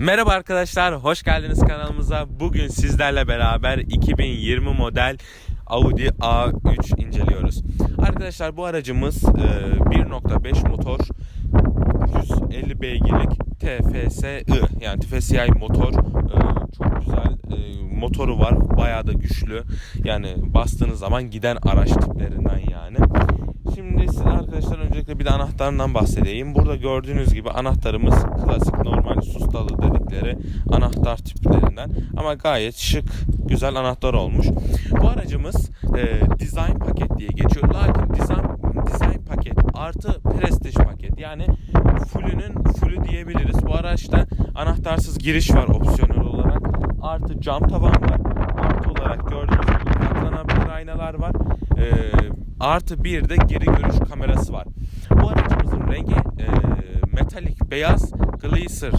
Merhaba arkadaşlar, hoş geldiniz kanalımıza. Bugün sizlerle beraber 2020 model Audi A3 inceliyoruz. Arkadaşlar bu aracımız e, 1.5 motor 150 beygirlik TFSI yani TFSI motor E, çok güzel e, motoru var bayağı da güçlü yani bastığınız zaman giden araç tiplerinden yani. Şimdi size arkadaşlar öncelikle bir de anahtarından bahsedeyim. Burada gördüğünüz gibi anahtarımız klasik normal sustalı dedikleri anahtar tiplerinden ama gayet şık güzel anahtar olmuş. Bu aracımız e, design paket diye geçiyor. Lakin design, design paket artı prestij paket yani fullünün fullü diyebiliriz. Bu araçta anahtarsız giriş var opsiyonel olarak. Artı cam tavan var. Artı olarak gördüğünüz gibi katlanabilir aynalar var. Ee, artı bir de geri görüş kamerası var. Bu aracımızın rengi e, metalik beyaz glacier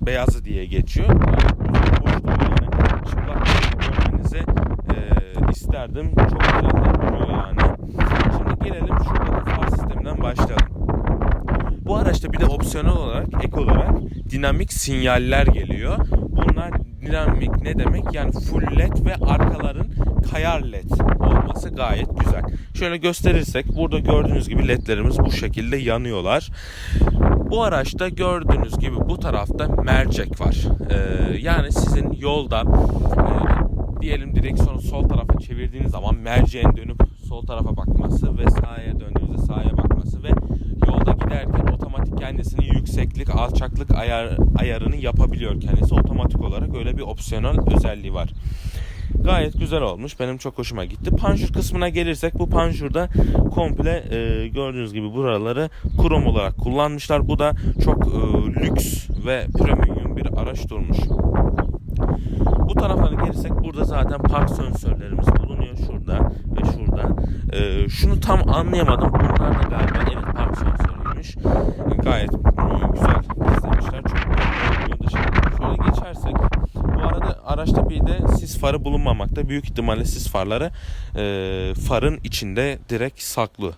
beyazı diye geçiyor. Yani. Çıplak görmenizi e, isterdim. Çok güzel duruyor yani. Şimdi gelelim şuradaki far sisteminden başlayalım. Bu araçta bir de opsiyonel olarak ek olarak dinamik sinyaller geliyor. Ne demek? Yani full led ve arkaların kayar led olması gayet güzel. Şöyle gösterirsek burada gördüğünüz gibi ledlerimiz bu şekilde yanıyorlar. Bu araçta gördüğünüz gibi bu tarafta mercek var. Ee, yani sizin yolda e, diyelim direksiyonu sol tarafa çevirdiğiniz zaman merceğin dönüp sol tarafa bakması ve sağa döndüğünüzde sağa bakması ve yolda giderken otomatik kendisini yükseklik, alçaklık ayar, ayarını yapabiliyor kendisi. Otomatik olarak öyle bir opsiyonel özelliği var. Gayet güzel olmuş. Benim çok hoşuma gitti. Panjur kısmına gelirsek bu panjurda komple e, gördüğünüz gibi buraları krom olarak kullanmışlar. Bu da çok e, lüks ve premium bir araç durmuş. Bu taraflara gelirsek burada zaten park sensörlerimiz bulunuyor şurada ve şurada. E, şunu tam anlayamadım. Bunlar da galiba evet park sensörüymüş. Gayet güzel izlemişler. Çok dışarıda. Şöyle geçersek bu arada araçta bir de sis farı bulunmamakta. Büyük ihtimalle sis farları e, farın içinde direkt saklı.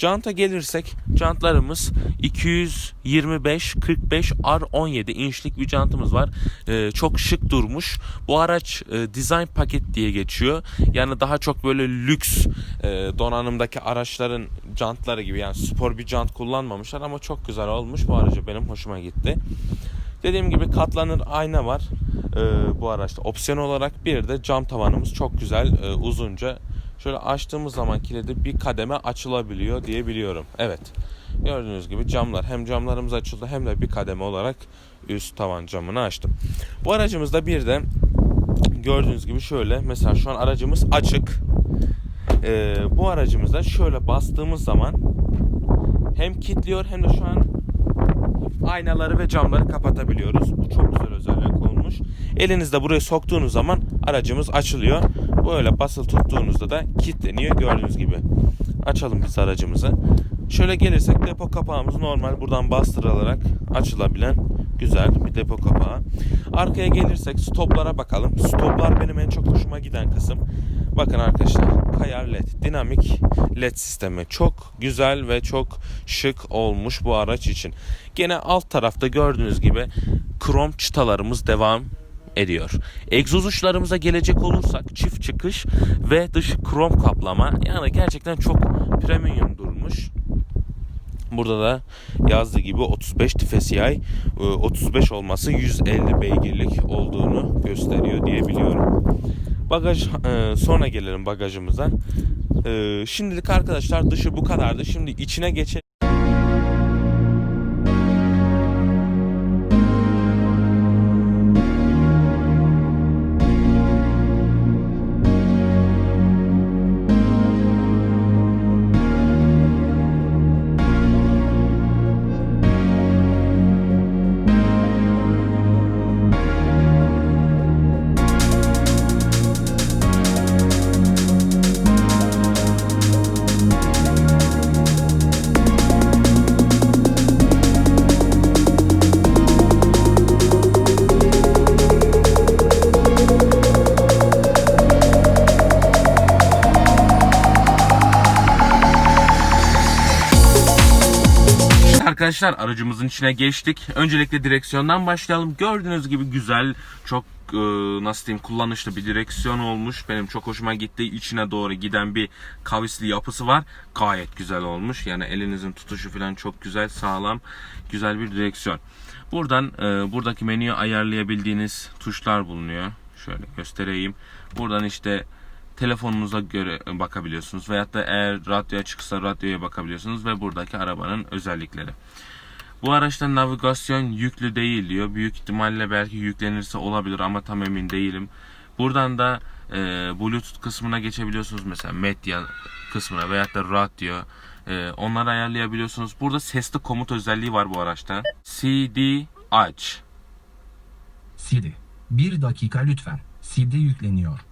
Janta gelirsek jantlarımız 225 45 R17 inçlik bir jantımız var. Ee, çok şık durmuş. Bu araç e, design paket diye geçiyor. Yani daha çok böyle lüks e, donanımdaki araçların jantları gibi yani spor bir jant kullanmamışlar ama çok güzel olmuş. Bu aracı benim hoşuma gitti. Dediğim gibi katlanır ayna var e, bu araçta. Opsiyon olarak bir de cam tavanımız çok güzel e, uzunca. Şöyle açtığımız zaman kilidi bir kademe açılabiliyor diye biliyorum. Evet. Gördüğünüz gibi camlar hem camlarımız açıldı hem de bir kademe olarak üst tavan camını açtım. Bu aracımızda bir de gördüğünüz gibi şöyle mesela şu an aracımız açık. E, bu aracımızda şöyle bastığımız zaman hem kilitliyor hem de şu an aynaları ve camları kapatabiliyoruz. Bu çok güzel özellik olmuş. Elinizde buraya soktuğunuz zaman aracımız açılıyor. Böyle basılı tuttuğunuzda da kilitleniyor gördüğünüz gibi. Açalım biz aracımızı. Şöyle gelirsek depo kapağımız normal buradan bastırılarak açılabilen güzel bir depo kapağı. Arkaya gelirsek stoplara bakalım. Stoplar benim en çok hoşuma giden kısım. Bakın arkadaşlar kayar led dinamik led sistemi çok güzel ve çok şık olmuş bu araç için. Gene alt tarafta gördüğünüz gibi krom çıtalarımız devam ediyor. Egzoz uçlarımıza gelecek olursak çift çıkış ve dış krom kaplama yani gerçekten çok premium durmuş. Burada da yazdığı gibi 35 TFSI 35 olması 150 beygirlik olduğunu gösteriyor diyebiliyorum. Bagaj e, sonra gelelim bagajımıza. E, şimdilik arkadaşlar dışı bu kadardı. Şimdi içine geçelim. Arkadaşlar aracımızın içine geçtik. Öncelikle direksiyondan başlayalım. Gördüğünüz gibi güzel, çok e, nasıl diyeyim kullanışlı bir direksiyon olmuş. Benim çok hoşuma gitti. İçine doğru giden bir kavisli yapısı var. Gayet güzel olmuş. Yani elinizin tutuşu falan çok güzel, sağlam, güzel bir direksiyon. Buradan e, buradaki menüyü ayarlayabildiğiniz tuşlar bulunuyor. Şöyle göstereyim. Buradan işte telefonunuza göre bakabiliyorsunuz. Veyahut da eğer radyo açıksa radyoya bakabiliyorsunuz ve buradaki arabanın özellikleri. Bu araçta navigasyon yüklü değil diyor. Büyük ihtimalle belki yüklenirse olabilir ama tam emin değilim. Buradan da e, Bluetooth kısmına geçebiliyorsunuz mesela medya kısmına veyahut da radyo. E, onları ayarlayabiliyorsunuz. Burada sesli komut özelliği var bu araçta. CD aç. Siri. Bir dakika lütfen. CD yükleniyor.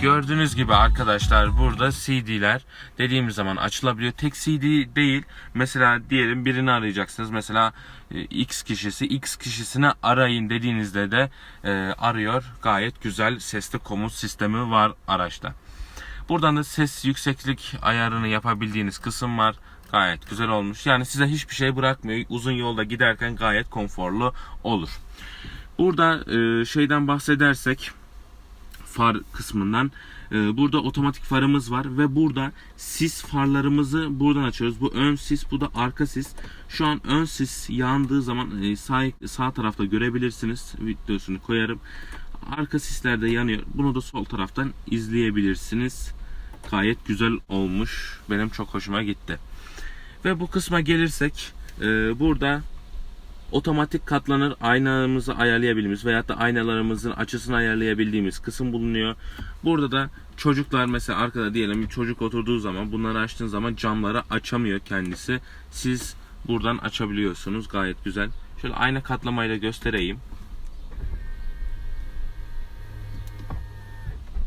Gördüğünüz gibi arkadaşlar burada CD'ler dediğimiz zaman açılabiliyor. Tek CD değil. Mesela diyelim birini arayacaksınız. Mesela e, X kişisi X kişisine arayın dediğinizde de e, arıyor. Gayet güzel sesli komut sistemi var araçta. Buradan da ses yükseklik ayarını yapabildiğiniz kısım var. Gayet güzel olmuş. Yani size hiçbir şey bırakmıyor. Uzun yolda giderken gayet konforlu olur. Burada e, şeyden bahsedersek far kısmından. Ee, burada otomatik farımız var ve burada sis farlarımızı buradan açıyoruz. Bu ön sis, bu da arka sis. Şu an ön sis yandığı zaman e, sağ, sağ tarafta görebilirsiniz. Videosunu koyarım. Arka sisler de yanıyor. Bunu da sol taraftan izleyebilirsiniz. Gayet güzel olmuş. Benim çok hoşuma gitti. Ve bu kısma gelirsek e, burada otomatik katlanır aynamızı ayarlayabildiğimiz veyahut da aynalarımızın açısını ayarlayabildiğimiz kısım bulunuyor. Burada da çocuklar mesela arkada diyelim bir çocuk oturduğu zaman bunları açtığın zaman camları açamıyor kendisi. Siz buradan açabiliyorsunuz gayet güzel. Şöyle ayna katlamayla göstereyim.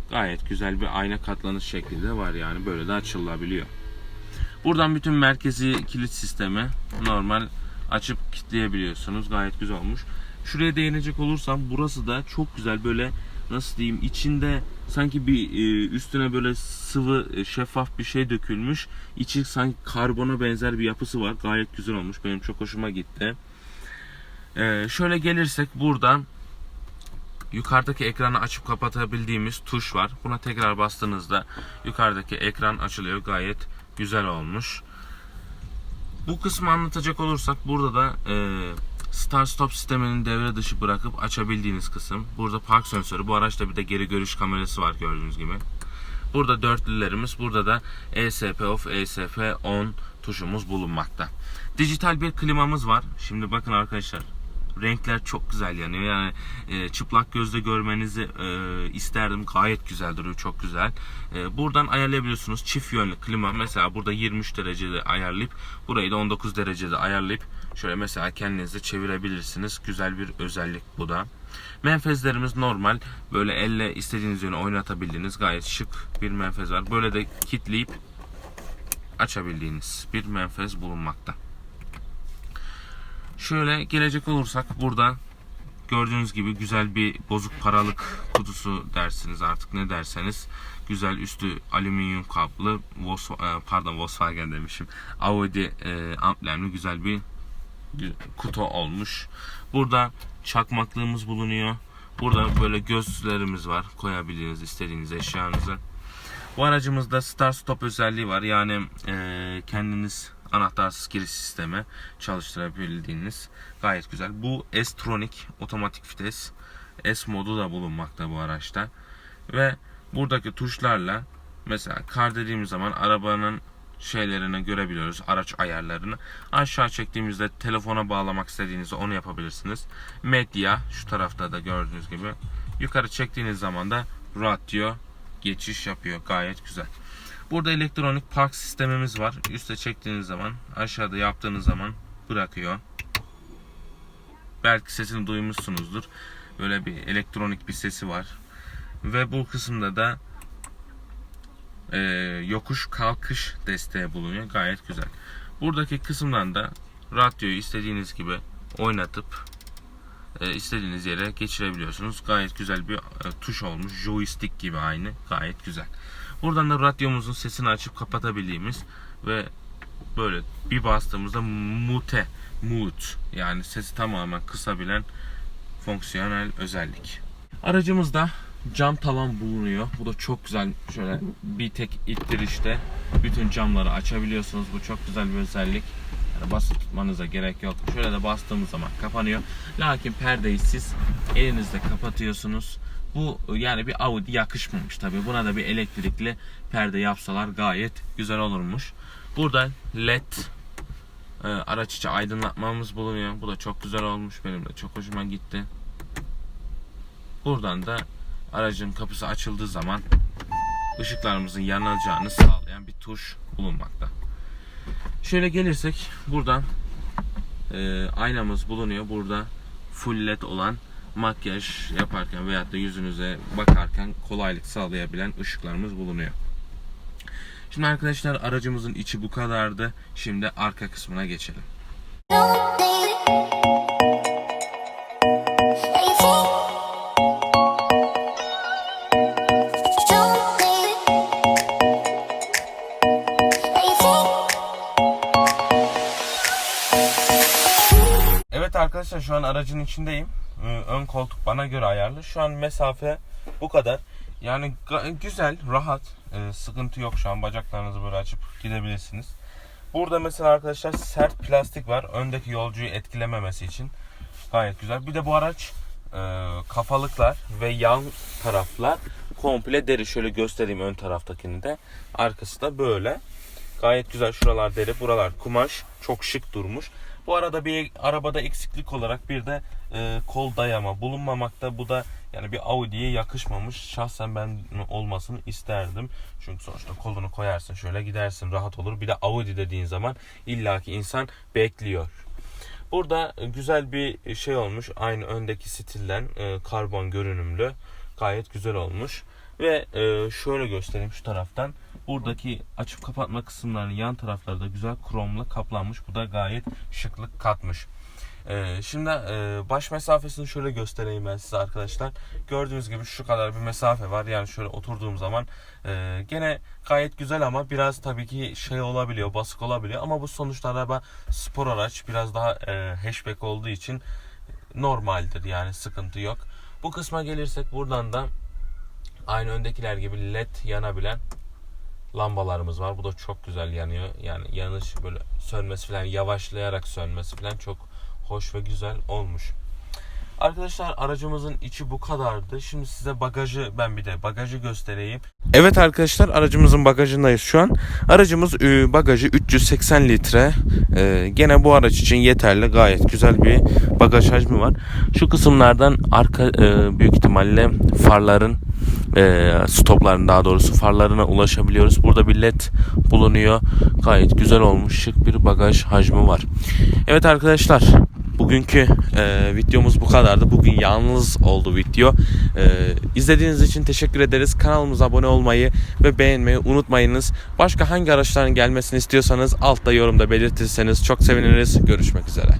Gayet güzel bir ayna katlanış şekli de var yani böyle de açılabiliyor. Buradan bütün merkezi kilit sistemi normal açıp kilitleyebiliyorsunuz. Gayet güzel olmuş. Şuraya değinecek olursam burası da çok güzel böyle nasıl diyeyim içinde sanki bir e, üstüne böyle sıvı e, şeffaf bir şey dökülmüş. İçi sanki karbona benzer bir yapısı var. Gayet güzel olmuş. Benim çok hoşuma gitti. E, şöyle gelirsek burada yukarıdaki ekranı açıp kapatabildiğimiz tuş var. Buna tekrar bastığınızda yukarıdaki ekran açılıyor. Gayet güzel olmuş. Bu kısmı anlatacak olursak burada da e, Start Stop sisteminin devre dışı bırakıp açabildiğiniz kısım. Burada park sensörü. Bu araçta bir de geri görüş kamerası var gördüğünüz gibi. Burada dörtlülerimiz. Burada da ESP off, ESP on tuşumuz bulunmakta. Dijital bir klimamız var. Şimdi bakın arkadaşlar. Renkler çok güzel yanıyor. Yani e, çıplak gözle görmenizi e, isterdim. Gayet güzel duruyor. Çok güzel. E, buradan ayarlayabiliyorsunuz. Çift yönlü klima. Mesela burada 23 derecede ayarlayıp burayı da 19 derecede ayarlayıp şöyle mesela kendinizi çevirebilirsiniz. Güzel bir özellik bu da. Menfezlerimiz normal. Böyle elle istediğiniz yöne oynatabildiğiniz gayet şık bir menfez var. Böyle de kitleyip açabildiğiniz bir menfez bulunmakta. Şöyle gelecek olursak burada gördüğünüz gibi güzel bir bozuk paralık kutusu dersiniz artık ne derseniz güzel üstü alüminyum kaplı Volkswagen, pardon Volkswagen demişim Audi e, amblemli güzel bir kutu olmuş. Burada çakmaklığımız bulunuyor. Burada böyle gözlerimiz var. Koyabildiğiniz istediğiniz eşyanızı. Bu aracımızda start stop özelliği var. Yani e, kendiniz anahtarsız giriş sistemi çalıştırabildiğiniz gayet güzel. Bu S-Tronic otomatik vites S modu da bulunmakta bu araçta. Ve buradaki tuşlarla mesela kar dediğimiz zaman arabanın şeylerini görebiliyoruz. Araç ayarlarını. Aşağı çektiğimizde telefona bağlamak istediğinizde onu yapabilirsiniz. Medya şu tarafta da gördüğünüz gibi. Yukarı çektiğiniz zaman da radyo geçiş yapıyor. Gayet güzel. Burada elektronik park sistemimiz var. Üste çektiğiniz zaman aşağıda yaptığınız zaman bırakıyor. Belki sesini duymuşsunuzdur. Böyle bir elektronik bir sesi var. Ve bu kısımda da e, yokuş kalkış desteği bulunuyor. Gayet güzel. Buradaki kısımdan da radyoyu istediğiniz gibi oynatıp e, istediğiniz yere geçirebiliyorsunuz. Gayet güzel bir e, tuş olmuş. Joystick gibi aynı. Gayet güzel. Buradan da radyomuzun sesini açıp kapatabildiğimiz ve böyle bir bastığımızda mute, mute yani sesi tamamen kısabilen fonksiyonel özellik. Aracımızda cam tavan bulunuyor. Bu da çok güzel. Şöyle bir tek ittirişte bütün camları açabiliyorsunuz. Bu çok güzel bir özellik. Yani basıp tutmanıza gerek yok. Şöyle de bastığımız zaman kapanıyor. Lakin perdeyi siz elinizle kapatıyorsunuz. Bu yani bir Audi yakışmamış tabi. Buna da bir elektrikli perde yapsalar gayet güzel olurmuş. Burada led e, araç içi aydınlatmamız bulunuyor. Bu da çok güzel olmuş. Benim de çok hoşuma gitti. Buradan da aracın kapısı açıldığı zaman ışıklarımızın yanacağını sağlayan bir tuş bulunmakta. Şöyle gelirsek buradan e, aynamız bulunuyor. Burada full led olan makyaj yaparken veyahut da yüzünüze bakarken kolaylık sağlayabilen ışıklarımız bulunuyor. Şimdi arkadaşlar aracımızın içi bu kadardı. Şimdi arka kısmına geçelim. Evet arkadaşlar şu an aracın içindeyim. Ee, Ön koltuk bana göre ayarlı. Şu an mesafe bu kadar. Yani güzel, rahat. Ee, sıkıntı yok şu an. Bacaklarınızı böyle açıp gidebilirsiniz. Burada mesela arkadaşlar sert plastik var. Öndeki yolcuyu etkilememesi için. Gayet güzel. Bir de bu araç e, kafalıklar ve yan taraflar komple deri. Şöyle göstereyim ön taraftakini de. Arkası da böyle. Gayet güzel. Şuralar deri, buralar kumaş. Çok şık durmuş. Bu arada bir arabada eksiklik olarak bir de e, kol dayama bulunmamakta. Bu da yani bir Audi'ye yakışmamış. Şahsen ben olmasını isterdim. Çünkü sonuçta kolunu koyarsın şöyle gidersin rahat olur. Bir de Audi dediğin zaman illaki insan bekliyor. Burada güzel bir şey olmuş. Aynı öndeki stilden e, karbon görünümlü. Gayet güzel olmuş. Ve e, şöyle göstereyim şu taraftan. Buradaki açıp kapatma kısımlarının yan tarafları da güzel kromla kaplanmış. Bu da gayet şıklık katmış. E, şimdi e, baş mesafesini şöyle göstereyim ben size arkadaşlar. Gördüğünüz gibi şu kadar bir mesafe var. Yani şöyle oturduğum zaman e, gene gayet güzel ama biraz tabii ki şey olabiliyor, basık olabiliyor. Ama bu sonuçta araba spor araç. Biraz daha e, hatchback olduğu için normaldir yani sıkıntı yok. Bu kısma gelirsek buradan da aynı öndekiler gibi led yanabilen lambalarımız var. Bu da çok güzel yanıyor. Yani yanış böyle sönmesi falan yavaşlayarak sönmesi falan çok hoş ve güzel olmuş. Arkadaşlar aracımızın içi bu kadardı. Şimdi size bagajı ben bir de bagajı göstereyim. Evet arkadaşlar aracımızın bagajındayız şu an. Aracımız e, bagajı 380 litre. E, gene bu araç için yeterli gayet güzel bir bagaj hacmi var. Şu kısımlardan arka e, büyük ihtimalle farların e, stopların daha doğrusu farlarına ulaşabiliyoruz. Burada bir led bulunuyor. Gayet güzel olmuş şık bir bagaj hacmi var. Evet arkadaşlar bugünkü e, videomuz bu kadardı. Bugün yalnız oldu video. E, izlediğiniz için teşekkür ederiz. Kanalımıza abone olmayı ve beğenmeyi unutmayınız. Başka hangi araçların gelmesini istiyorsanız altta yorumda belirtirseniz çok seviniriz. Görüşmek üzere.